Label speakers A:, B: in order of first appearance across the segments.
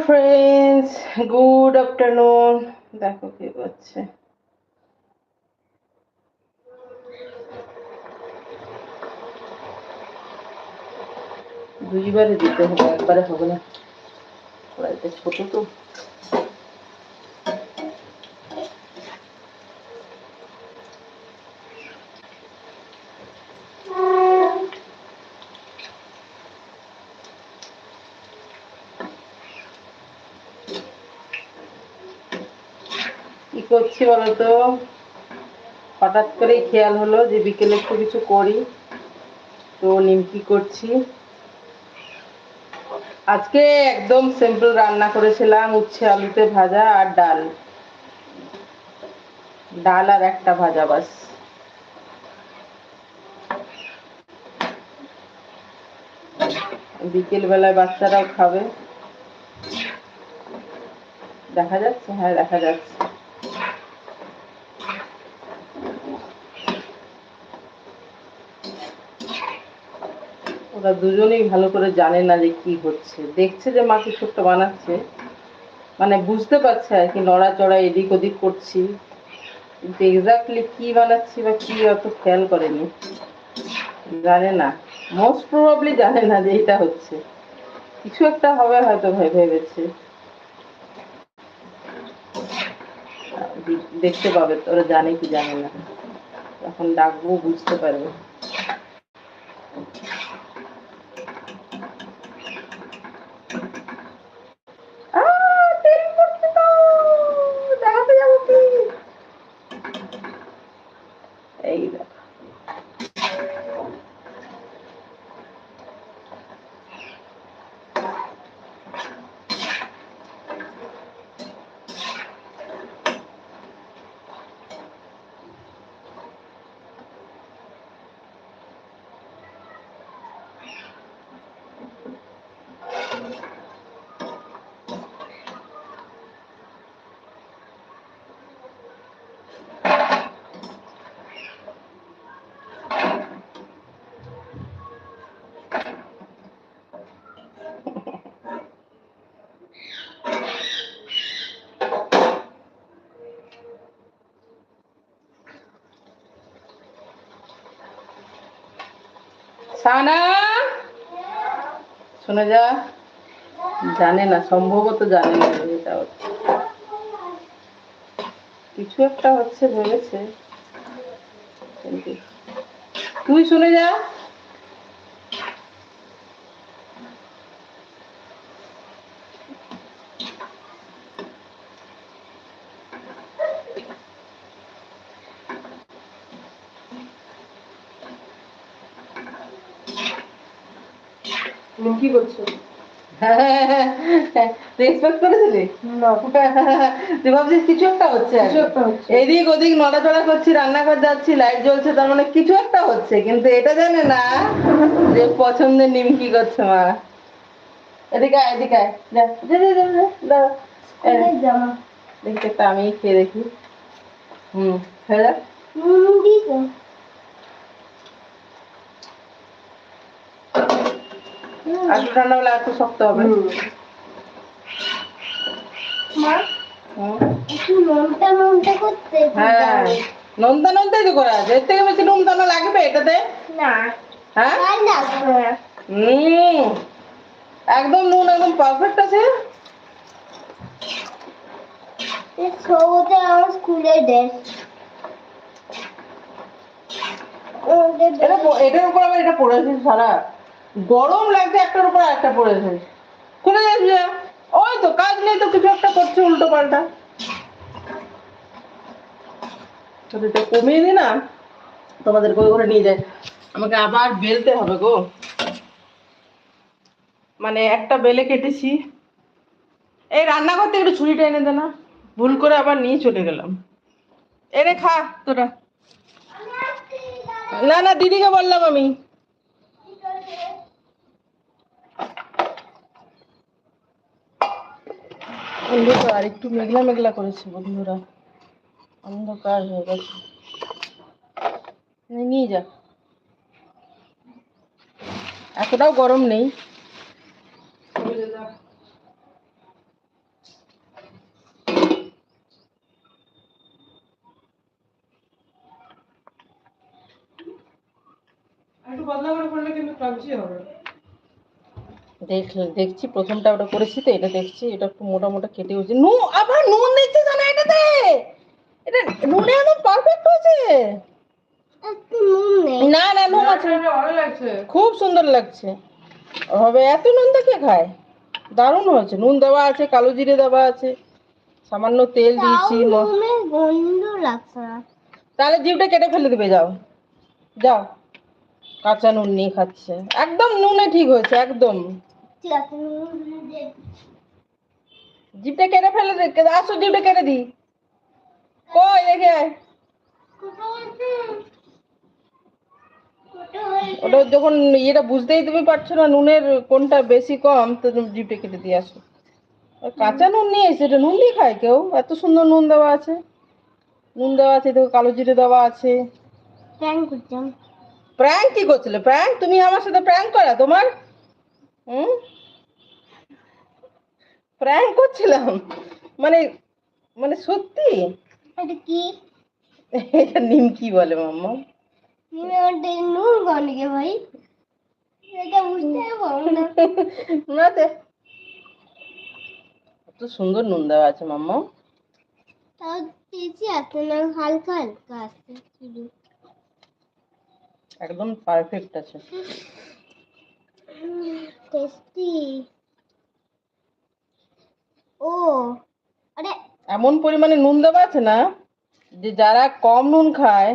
A: Friends দেখো কি করছে দুইবারে দিতে হবে একবারে হবে না। ছোট তো। করছি বলতো? হঠাৎ করেই খেয়াল হলো যে বিকেলে একটু কিছু করি। তো নিমকি করছি। আজকে একদম সিম্পল রান্না করেছিলাম, উচ্ছে, আলুতে ভাজা আর ডাল। ডাল আর একটা ভাজা বাস। বিকেল বেলায় বাচ্চারাও খাবে। দেখা যাচ্ছে? হ্যাঁ দেখা যাচ্ছে। ওরা দুজনেই ভালো করে জানে না যে কি হচ্ছে। দেখছে যে মা কিছু বানাচ্ছে। মানে বুঝতে পারছে আর কি, নড়াচড়া, এদিক ওদিক করছি। কিন্তু এক্স্যাক্টলি কি বানাচ্ছি বা কি অত খেয়াল করেনি। জানে না। মোস্ট প্রবাবলি জানে না যে এটা হচ্ছে। কিছু একটা হবে হয়তো ভেবে ভেবেছে। দেখতে পাবে, ওরা জানে কি জানে না। এখন ডাকবো, বুঝতে পারবে আহ, তেল পড়ছে তো। দেখাতে যাব কি? এই দেখো সানা? শোনা যা। জানে না, সম্ভবত জানে না হচ্ছে। কিছু একটা হচ্ছে, ভেবেছে। তুই শুনে যা।
B: তুমি কি করছ?
A: এক্সপেক্ট করেছিলি? তুই ভাবছিস কিছু একটা হচ্ছে আর কি।
B: কিছু একটা হচ্ছে।
A: এদিক ওদিক নড়াচড়া করছি রান্নাঘর যাচ্ছি লাইট জ্বলছে তার মানে কিছু একটা হচ্ছে কিন্তু এটা জানে না যে পছন্দের নিমকি করছে মা। এদিকে আয়, এদিকে আয়। যা যা যা আমি খেয়ে দেখি। হুম
B: নুন দিছো
A: আর ঠান্ডা হলে আর একটু শক্ত হবে। হ্যাঁ। নোনতা নোনতাই তো করা আছে। এর থেকে বেশি নোনতানো লাগবে এটাতে?
B: না।
A: হ্যাঁ? হুম। একদম নুন একদম পারফেক্ট আছে।
B: ড্রেস
A: এটা এটার উপর আবার এটা পড়েছিস সারা। গরম লাগছে একটার উপর একটা পড়েছিস খুলে যাস যে ওই তো, কাজ নেই তো, কিছু একটা করছে উল্টো পাল্টা। কমিয়ে দি না, তোমাদের ওই ঘরে নিয়ে যায়। আমাকে আবার বেলতে হবে গো। মানে একটা বেলে কেটেছি। এই রান্না করতে একটু ছুরিটা এনে দে না। ভুল করে আবার নিয়ে চলে গেলাম। এনে খা তোরা। না না, দিদিকে বললাম আমি। অন্ধকার একটু মেঘলা মেঘলা করেছে বন্ধুরা। অন্ধকার হয়ে গেছে। নিয়ে যা। এতটাও গরম নেই
C: পাতলা করে করলে কিন্তু ক্রাঞ্চি হবে
A: দেখ দেখছি প্রথমটা ওটা করেছি তো এটা দেখছি এটা একটু মোটা মোটা কেটে হয়েছে নু আবার নুন দিচ্ছে জানা এটাতে? এটা নুনে একদম পারফেক্ট হয়েছে।
B: একটু নুন নেই।
A: না না নুন আছে। খুব সুন্দর লাগছে। হবে এত নুন কে খায়? দারুণ হয়েছে। নুন দেওয়া আছে কালো জিরে দেওয়া আছে সামান্য তেল দিয়েছি তাহলে জিভটা কেটে ফেলে দেবে যাও। যাও। কাঁচা নুন নিয়ে খাচ্ছে। একদম নুনে ঠিক হয়েছে একদম। জিভটা কেটে ফেলে দে আসো জিভটা কেটে দি। কই দেখে ওটা যখন ইয়েটা বুঝতেই তুমি পারছ না নুনের কোনটা বেশি কম তো তুমি জিভটা কেটে দিয়ে আসো। কাঁচা নুন নিয়ে এসে এটা নুন দিয়ে খায় কেউ? এত সুন্দর নুন দেওয়া আছে। নুন দেওয়া আছে তো কালো জিরে দেওয়া আছে।
B: প্র্যাঙ্ক
A: কি করছিলে? প্র্যাঙ্ক? তুমি আমার সাথে প্র্যাঙ্ক করা? তোমার? হুম? প্র্যাঙ্ক করছিলাম? মানে মানে সত্যি?
B: এটা কি?
A: এটা নিমকি বলে মাম্মা।
B: নুন গন্ধকে ভাই? এটা বুঝতে পারব না।
A: না কত সুন্দর নুন দেওয়া আছে মাম্মা।
B: তাও না হালকা হালকা
A: একদম পারফেক্ট আছে
B: টেস্টি ও আরে
A: এমন পরিমাণে নুন দেওয়া আছে না যে যারা কম নুন খায়,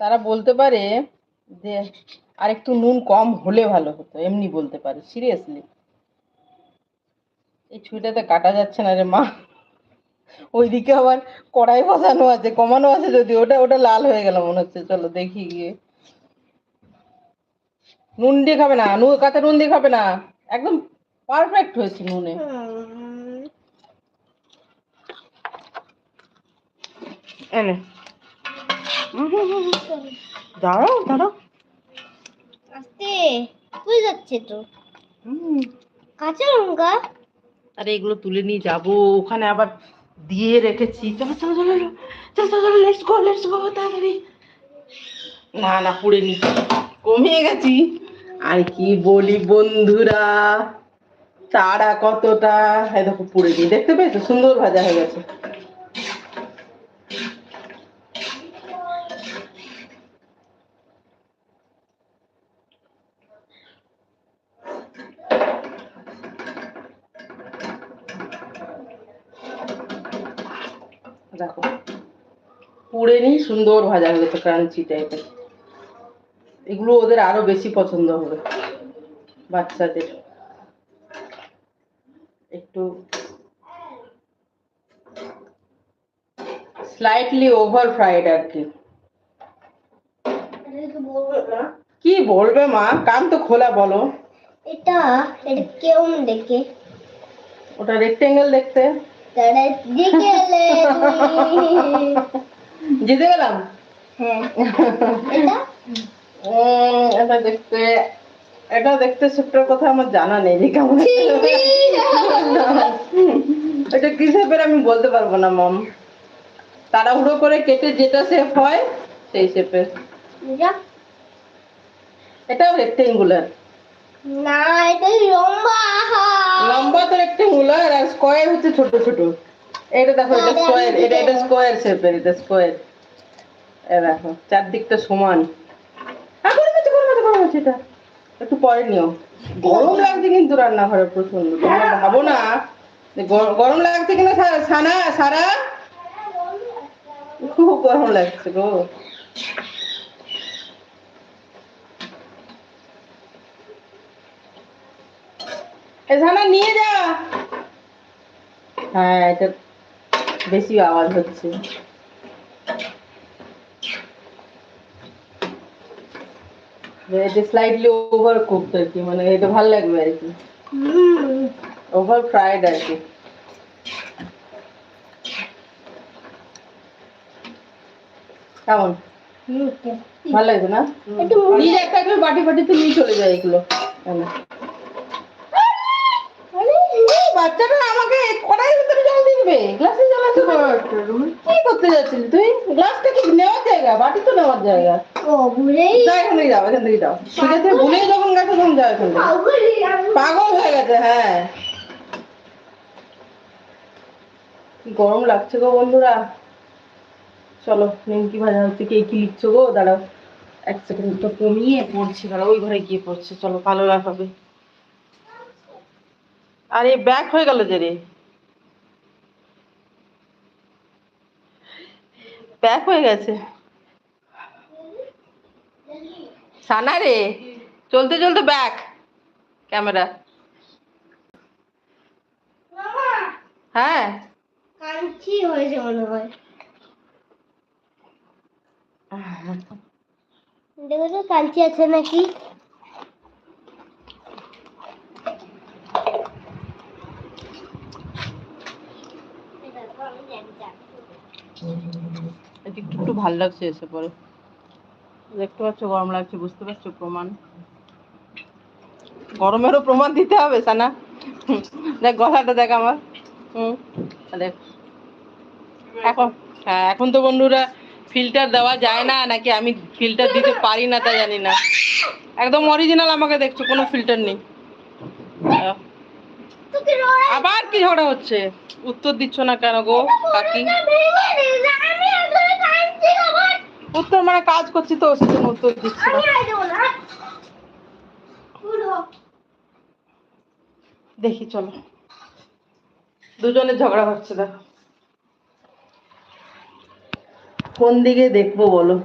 A: তারা বলতে পারে যে আর একটু নুন কম হলে ভালো হতো, এমনি বলতে পারে সিরিয়াসলি এই ছুরিটাতে কাটা যাচ্ছে না রে মা। ওইদিকে আবার কড়াই বসানো আছে, কমানো আছে যদি ওটা ওটা লাল হয়ে গেল মনে হচ্ছে, চলো দেখি গিয়ে। নুন দিয়ে খাবে না নুন কাঁচা নুন দিয়ে খাবে না, একদম পারফেক্ট হয়েছে নুনে
B: হুম,
A: এনে। দাঁড়াও দাঁড়াও।
B: আস্তে বুঝে যাচ্ছে তো?
A: হুম।
B: কাঁচা লঙ্কা?
A: আরে এগুলো তুলে নিয়ে যাব ওখানে আবার দিয়ে রেখেছি। চলো চলো চলো চলো চলো চলো লেটস গো লেটস গো তাড়াতাড়ি। না না পুড়ে নি। কমিয়ে গেছি। আর কি বলি বন্ধুরা তারা কতটা? এই দেখো পুড়ে নি দেখতে পেয়েছ? সুন্দর ভাজা হয়ে গেছে। দেখো। পুড়ে নি সুন্দর ভাজা হয়ে গেছে ক্রাঞ্চি টাইপের এগুলো ওদের আরও বেশি পছন্দ হবে বাচ্চাদের। একটু স্লাইটলি ওভার ফ্রাইড আর কি।
B: বলব
A: কি বলবে মা? কান তো খোলা বলো।
B: এটা এটা কেমন দেখে?
A: ওটা রেক্টেঙ্গেল দেখতে। জিতে গেলাম?
B: হ্যাঁ। এটা?
A: দেখতে এটা দেখতে সেটার কথা আমার জানা নেই যে কেমন এটা কি শেপের আমি বলতে পারব না মম। তাড়াহুড়ো করে কেটে যেটা শেপ হয় সেই শেপের এটাও রেক্টেঙ্গুলার
B: না এটা লম্বা।
A: লম্বা তো একটা রেক্টেঙ্গুলার আর স্কোয়ার হচ্ছে ছোট ছোট। এটা দেখো, এটা স্কোয়ার এটা এটা স্কোয়ার শেপের এটা স্কোয়ার এ দেখো, চারদিকটা সমান। হ্যাঁ করে গেছে করে গেছে এটা। একটু পরে নিও। গরম লাগছে কিন্তু রান্নাঘরে প্রচণ্ড। তোমরা ভাবো না গরম লাগছে কিনা সানা সারা? খুব গরম লাগছে গো। এ সানা নিয়ে যা। হ্যাঁ এটা বেশি আওয়াজ হচ্ছে। এটা স্লাইটলি ওভার কুকড আর কি মানে এটা ভালো লাগবে আর কি। ওভার ফ্রাইড আর কি। কেমন?
B: হুম
A: ভালো লাগছে না?
B: একটু মুড়ি
A: একটা বাটি বাটিতে নিয়ে চলে যায় এগুলো। এই বাচ্চাটা আমাকে কড়াইয়ের ভিতরে জল দেবে? গ্লাসে জল আছে কি করতে যাচ্ছিলি তুই? গ্লাসটা কি নেওয়ার জায়গা? বাটি তো নেওয়ার জায়গা?
B: ও ভুলেই
A: যাও এখান থেকে যাও এখান থেকে যাও। ঠিক আছে ভুলে যখন গেছে তখন যাও এখান থেকে। পাগল হয়ে গেছে হ্যাঁ। কি গরম লাগছে গো বন্ধুরা। চলো নিমকি ভাজা হচ্ছে কে কি লিখছো গো? দাঁড়াও এক সেকেন্ড তো কমিয়ে পড়ছি। দাঁড়াও ওই ঘরে গিয়ে পড়ছে। চলো ভালো লাগাবে। আরে ব্যাক হয়ে গেল যে রে। ব্যাক হয়ে গেছে। সানা রে চলতে চলতে ব্যাক ক্যামেরা হ্যাঁ।
B: কাঞ্চি হয়েছে মনে হয়। দেখো তো কাঞ্চি আছে নাকি?
A: একটু একটু ভালো লাগছে এসে পরে দেখতে পাচ্ছ, গরম লাগছে, বুঝতে পারছ প্রমাণ? গরমেরও প্রমাণ দিতে হবে, সানা। দেখ, গলাটা দেখ আমার। দেখ। এখন হ্যাঁ এখন তো বন্ধুরা ফিল্টার দেওয়া যায় না, নাকি আমি ফিল্টার দিতে পারি না তা জানি না। একদম অরিজিনাল আমাকে দেখছ, কোনো ফিল্টার নেই। আবার কি ঝগড়া হচ্ছে? উত্তর দিচ্ছ না কেন গো কাকি? উত্তর মানে কাজ করছি তো সেজন্য উত্তর দিচ্ছি না। দেখি চলো। দুজনের ঝগড়া হচ্ছে দেখো। কোন দিকে দেখব বলো?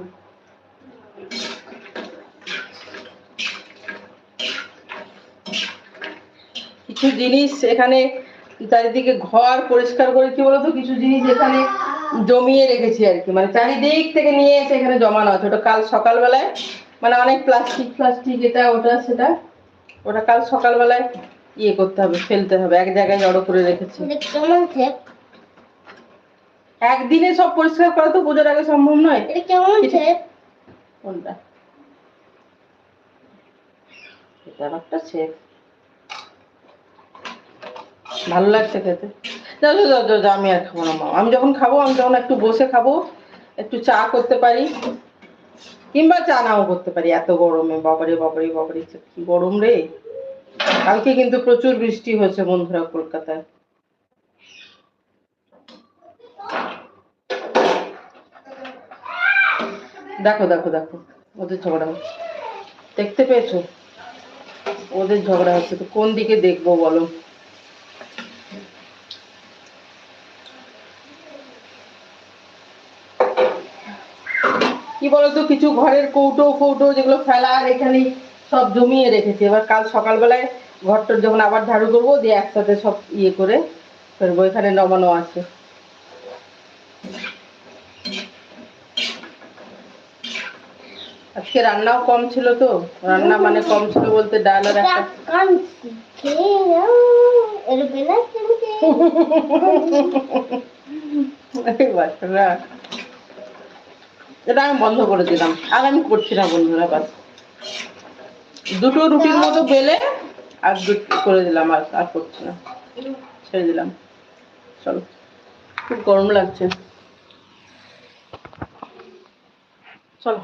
A: কিছু জিনিস এখানে চারিদিকে ঘর পরিষ্কার করে কি বলতো? কিছু জিনিস এখানে জমিয়ে রেখেছি আর কি। মানে চারিদিক থেকে নিয়ে এসে এখানে জমানো আছে। ওটা কাল সকালবেলায় মানে অনেক প্লাস্টিক প্লাস্টিক এটা ওটা সেটা ওটা কাল সকালবেলায় ইয়ে করতে হবে ফেলতে হবে। এক জায়গায় জড়ো করে রেখেছি। একদিনে সব পরিষ্কার করা তো পুজোর আগে সম্ভব নয়।
B: এটা কেমন
A: কোনটা? এটা একটা শেপ ভালো লাগছে খেতে। যাও যাও যাও, যাও আমি আর খাব না মা। আমি যখন খাব আমি তখন একটু বসে খাব একটু চা করতে পারি। কিংবা চা নাও করতে পারি এত গরমে বাবারে বাবারে বাবারে কি গরম রে। কালকে কিন্তু প্রচুর বৃষ্টি হয়েছে বন্ধুরা কলকাতায়। দেখো দেখো দেখো ওদের ঝগড়া হচ্ছে। দেখতে পেয়েছ? ওদের ঝগড়া হচ্ছে তো কোন দিকে দেখব বলো? কি বলতো, কিছু ঘরের কৌটো কৌটো যেগুলো ফেলার এখানে সব জমিয়ে রেখেছি। এবার কাল সকালবেলায় ঘরটার যখন আবার ঝাড়ু করব, দিয়ে একসাথে সব ইয়ে করে ফেলব। এখানে নমানো আছে। আজকে রান্নাও কম ছিল তো। রান্না মানে কম ছিল বলতে ডাল আর একটা
B: খেয়ে নাও এরকম না চলছে
A: আরে বাচ্চারা এটা আমি বন্ধ করে দিলাম। আর আমি করছি না বন্ধুরা, বাস। দুটো রুটির মতো বেলে আর দুটো করে দিলাম আর আর করছি না। ছেড়ে দিলাম। চলো, খুব গরম লাগছে। চলো।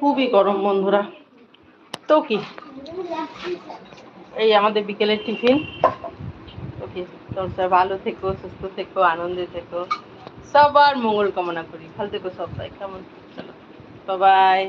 A: খুবই গরম বন্ধুরা। তো কি? এই আমাদের বিকেলের টিফিন। কি তোমরা ভালো থেকো, সুস্থ থেকো, আনন্দে থেকো। সবার মঙ্গল কামনা করি। ভালো থেকো সবাই, কেমন? চলো বাই